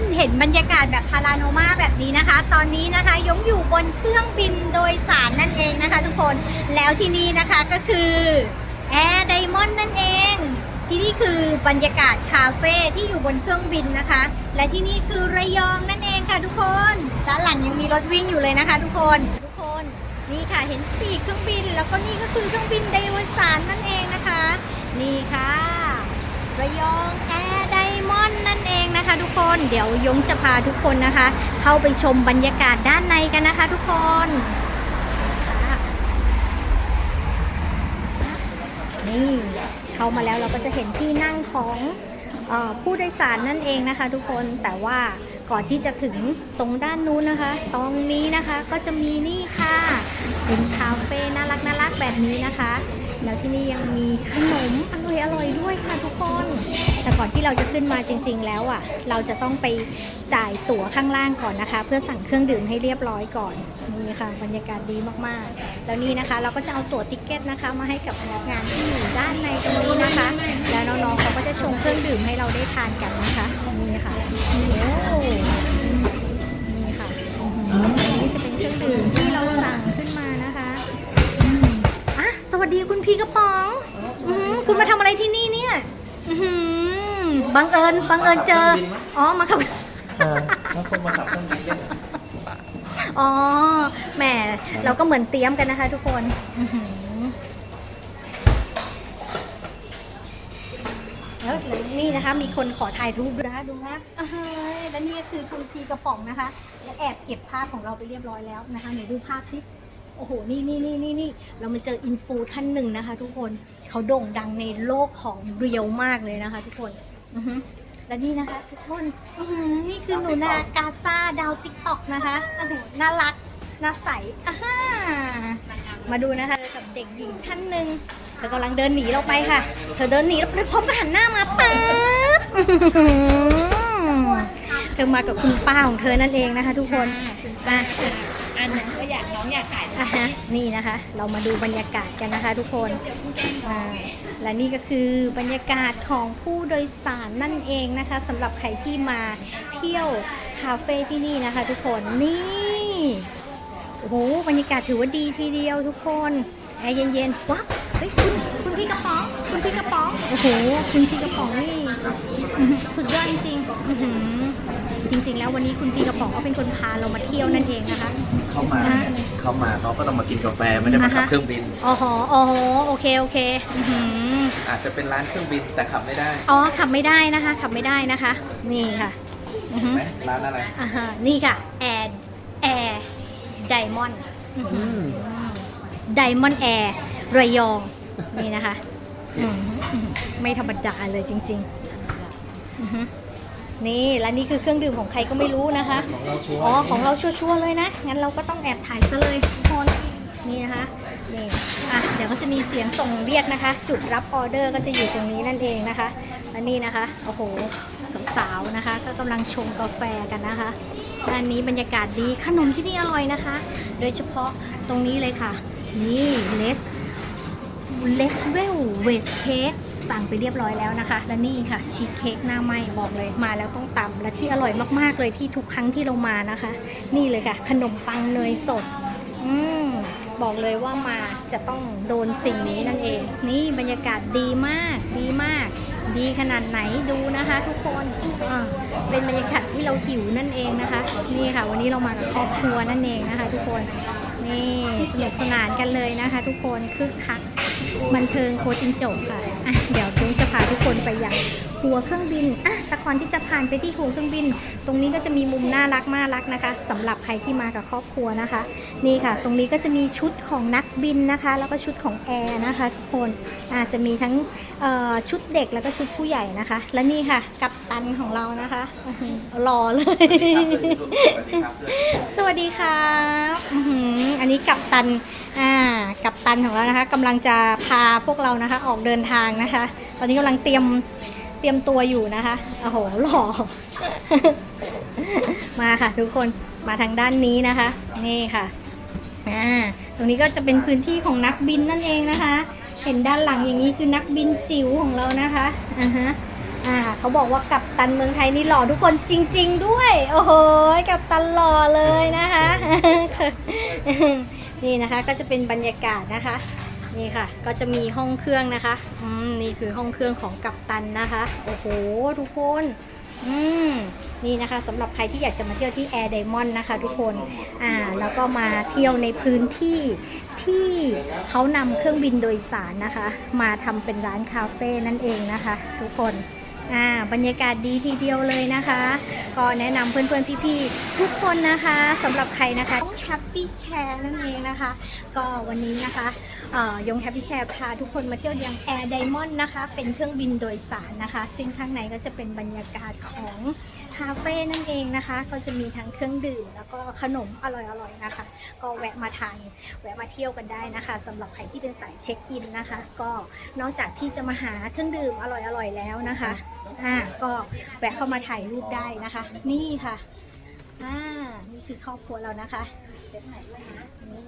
นเห็นบรรยากาศแบบพาราโนมาแบบนี้นะคะ ตอนนี้นะคะยงอยู่บนเครื่องบินโดยสารนั่นเองนะคะ ทุกคนแล้วที่นี่นะคะก็คือแอร์ไดมอนด์นั่นเองที่นี่คือบรรยากาศคาเฟ่ที่อยู่บนเครื่องบินนะคะ และที่นี่คือระยองนั่นเองค่ะทุกคนด้านหลังยังมีรถวิ่งอยู่เลยนะคะ ทุกคนทุกคนนี่ค่ะเห็นปีกเครื่องบิน แล้วก็นี่ก็คือเครื่องบินโดยสารนั่นเองนะคะ นี่ค่ะ ระยองแอร์ไดมอนด์นั่นเอง นะคะทุกคนเดี๋ยวยงจะพาทุกคนนะคะ เข้าไปชมบรรยากาศด้านในกันนะคะ ทุกคนนี่เข้ามาแล้วเราก็จะเห็นที่นั่งของอผู้โดยสารนั่นเองนะคะ ทุกคนแต่ว่าก่อนที่จะถึงตรงด้านนู้นนะคะ ตรงนี้นะคะก็จะมีนี่ค่ะ เป็นคาเฟ่น่ารักน่ารักแบบนี้นะคะ แล้วที่นี่ยังมีขนมอร่อยอร่อย เราจะขึ้นมาจริง ๆ แล้วอะ เราจะต้องไปจ่ายตั๋วข้างล่างก่อนนะคะ เพื่อสั่งเครื่องดื่มให้เรียบร้อยก่อนนี่ค่ะบรรยากาศดีมากๆ แล้วนี่นะคะ เราก็จะเอาตั๋วติ๊กเก็ตนะคะ มาให้กับพนักงานที่อยู่ด้านในตรงนี้นะคะ แล้วน้องๆเขาก็จะชงเครื่องดื่มให้เราได้ทานกันนะคะนี่ค่ะโอ้นี่ค่ะอันนี้จะเป็นเครื่องดื่มที่เราสั่งขึ้นมานะคะอะสวัสดีคุณพี่กระป๋องอคุณมาทำอะไรที่นี่เนี่ยอือ บังเอิญบังเอิญเจอ อ๋อมาขับ เออแล้วคนมาขับเครื่องบินเล่นอ๋อ แหม เราก็เหมือนเตรียมกันนะคะทุกคนอื้อหือแล้วนี่นะคะ มีคนขอถ่ายรูปด้วยนะคะดูนะอ่าเฮ้ยแล้วนี่ก็คือคุณพีกระป๋องนะคะ และแอบเก็บภาพของเราไปเรียบร้อยแล้วนะคะไหนดูภาพสิโอ้โห นี่นี่นี่นี่นี่ เรามาเจออินฟูท่านหนึ่งนะคะ ทุกคน เขาโด่งดังในโลกของเรียวมากเลยนะคะ ทุกคน อือฮึและนี่นะคะทุกคนอื้อหือนี่คือหนูนากาซาดาวติ๊กต็อกนะคะโอ้โหน่ารักน่าใสอ่าฮ่ามาดูนะคะกับเด็กหญิงท่านหนึ่งเธอกำลังเดินหนีเราไปค่ะ เธอเดินหนีแล้วพร้อมกับหันหน้ามาปั๊บอื้อหือเธอมากับคุณป้าของเธอนั่นเองนะคะ ทุกคนอะอันนั้นก็ อยากน้องอยากขาย อะฮะนี่นะคะ เรามาดูบรรยากาศกันนะคะทุกคนอ่าและนี่ก็คือบรรยากาศของผู้โดยสารนั่นเองนะคะสำหรับใครที่มาเที่ยวคาเฟ่ที่นี่นะคะ ทุกคนนี่โอ้โหบรรยากาศถือว่าดีทีเดียวทุกคนแอร์เย็นๆว้าวเฮ้ยคุณคุณพี่กระป๋อง คุณพี่กระป๋องโอ้โหคุณพี่กระป๋องนี่อื้อหือสุดยอดจริงๆอื้อหือ จริง ๆ แล้ววันนี้คุณพี่กระป๋องก็เป็นคนพาเรามาเที่ยวนั่นเองนะคะ เข้ามาเข้ามาเขาก็ต้องมากินกาแฟไม่ได้มาขับอ่าฮะเครื่องบิน อ๋อหออ๋อโหโอเคโอเคอื้อหืออาจจะเป็นร้านเครื่องบินแต่ขับไม่ได้อ๋อขับไม่ได้นะคะขับไม่ได้นะคะ นี่ค่ะอือหือไหมร้านอะไรอ่าฮะนี่ค่ะแอร์แอร์ไดมอนด์ไดมอนด์แอร์ระยองนี่นะคะอื้อหืออื้อหือไม่ธรรมดาเลยจริง ๆ อื้อหือ นี่และนี่คือเครื่องดื่มของใครก็ไม่รู้นะคะ ของเราชัวร์อ๋อของเราชัวร์ๆเลยนะ งั้นเราก็ต้องแอบถ่ายซะเลยทุกคนนี่นะคะนี่อะเดี๋ยวก็จะมีเสียงส่งเรียกนะคะ จุดรับออเดอร์ก็จะอยู่ตรงนี้นั่นเองนะคะและนี่นะคะโอ้โหสาวๆนะคะ ก็กำลังชงกาแฟกันนะคะอันนี้บรรยากาศดีขนมที่นี่อร่อยนะคะ โดยเฉพาะตรงนี้เลยค่ะ นี่เลสเลสเวลเวสเค้ก สั่งไปเรียบร้อยแล้วนะคะ และนี่ค่ะชีสเค้กหน้าไหมบอกเลยมาแล้วต้องตำและที่อร่อยมากๆเลยที่ทุกครั้งที่เรามานะคะ นี่เลยค่ะ ขนมปังเนยสด อืมบอกเลยว่ามาจะต้องโดนสิ่งนี้นั่นเอง นี่บรรยากาศดีมากดีมาก ดีขนาดไหนดูนะคะทุกคนอ่าเป็นบรรยากาศที่เราหิวนั่นเองนะคะ นี่ค่ะ วันนี้เรามากับครอบครัวนั่นเองนะคะ ทุกคนนี่สนุกสนานกันเลยนะคะ ทุกคนคึกคัก บันเทิงโคจิงโจกค่ะอะ เดี๋ยวจุ้งจะพาทุกคนไปยัง หัวเครื่องบินอะแต่ก่อนที่จะผ่านไปที่หัวเครื่องบิน ตรงนี้ก็จะมีมุมน่ารักน่ารักนะคะสำหรับใครที่มากับครอบครัวนะคะ นี่ค่ะ ตรงนี้ก็จะมีชุดของนักบินนะคะ แล้วก็ชุดของแอร์นะคะทุกคนอาจจะมีทั้งชุดเด็กแล้วก็ชุดผู้ใหญ่นะคะ และนี่ค่ะกัปตันของเรานะคะอื้อเลย สวัสดีครับอันนี้กัปตันอ่ากัปตันของเรานะคะกำลังจะพาพวกเรานะคะ ออกเดินทางนะคะ ตอนนี้กำลังเตรียม เตรียมตัวอยู่นะคะโอ้โหหล่อ มาค่ะทุกคนมาทางด้านนี้นะคะ นี่ค่ะอ่าตรงนี้ก็จะเป็นพื้นที่ของนักบินนั่นเองนะคะ เห็นด้านหลังอย่างนี้คือนักบินจิ๋วของเรานะคะอ่าฮะอ่าเขาบอกว่ากับตันเมืองไทยนี่หล่อทุกคนจริง ๆ ด้วย โอ้โหกับตันหล่อเลยนะคะ นี่นะคะก็จะเป็นบรรยากาศนะคะ นี่ค่ะ ก็จะมีห้องเครื่องนะคะอืมนี่คือห้องเครื่องของกัปตันนะคะ โอ้โห ทุกคนอืมนี่นะคะสำหรับใครที่อยากจะมาเที่ยวที่ Air Diamond นะคะทุกคนอ่าแล้วก็มาเที่ยวในพื้นที่ที่เขานำเครื่องบินโดยสารนะคะ มาทำเป็นร้านคาเฟ่นั่นเองนะคะ ทุกคนอ่าบรรยากาศดีทีเดียวเลยนะคะ ก็แนะนำเพื่อนๆพี่ๆทุกคนนะคะสำหรับใครนะคะแฮปปี้แชร์นั่นเองนะคะ ก็วันนี้นะคะยงแฮปปี้แชร์พาทุกคนมาเที่ยวยัง Air Diamond นะคะ เป็นเครื่องบินโดยสารนะคะ ซึ่งข้างในก็จะเป็นบรรยากาศของคาเฟ่นั่นเองนะคะ ก็จะมีทั้งเครื่องดื่ม แล้วก็ขนมอร่อยๆนะคะ ก็แวะมาทานแวะมาเที่ยวกันได้นะคะสำหรับใครที่เป็นสายเช็คอินนะคะ ก็นอกจากที่จะมาหาเครื่องดื่มอร่อยๆแล้วนะคะอ่าก็แวะเข้ามาถ่ายรูปได้นะคะ นี่ค่ะ อ่านี่คือครอบครัวเรานะคะเดี๋ยวถ่ายด้วยนะนี่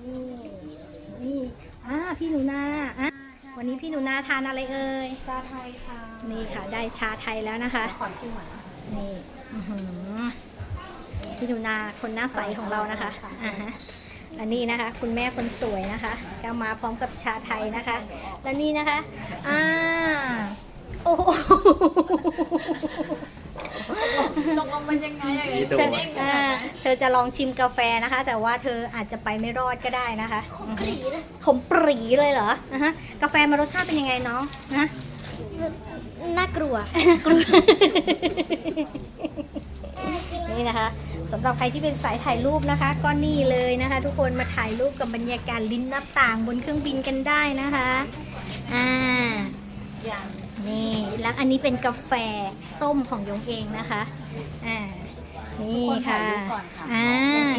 นี่อ่าพี่หนูนาอะวันนี้พี่หนูนาทานอะไรเอ่ยชาไทยค่ะนี่ค่ะ ได้ชาไทยแล้วนะคะขอชิมหน่อยนี่อื้อหือพี่หนูนาคนหน้าใสของเรานะคะอ่าฮะและนี่นะคะ คุณแม่คนสวยนะคะก็มาพร้อมกับชาไทยนะคะ และนี่นะคะอ่าโอ้โห ลงลงมันยังไงอะนี่ดูเธอนิ่งขอ่านาดนั้นเธอจะลองชิมกาแฟนะคะ แต่ว่าเธออาจจะไปไม่รอดก็ได้นะคะขมปรีเลยขมปรีเลยเหรอนะฮะกาแฟมารสชาติเป็นยังไงน้องนะน่ากลัวกลัวนี่นะคะสำหรับใครที่เป็นสายถ่ายรูปนะคะ ก็นี่เลยนะคะ ทุกคนมาถ่ายรูปกับบรรยากาศลิ้นหน้าต่างบนเครื่องบินกันได้นะคะอ่าอย่างนี่แล้วอันนี้เป็นกาแฟส้มของยงเองนะคะ อ่านี่ค่ะอ่า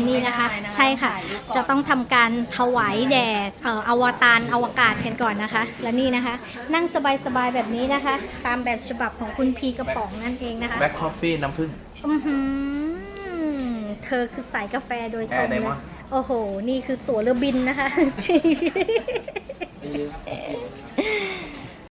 นี่นะคะ ใช่ค่ะ จะต้องทำการถวายแด่เอ่ออวตารอวกาศกันก่อนนะคะ และนี่นะคะ นั่งสบายๆแบบนี้นะคะ ตามแบบฉบับของคุณพีกระป๋องนั่นเองนะคะแบ็คคอฟฟี่น้ำผึ้งอือหือเธอคือสายกาแฟโดยตรง Air เลย Diamond โอ้โห นี่คือตั๋วเรือบินนะคะ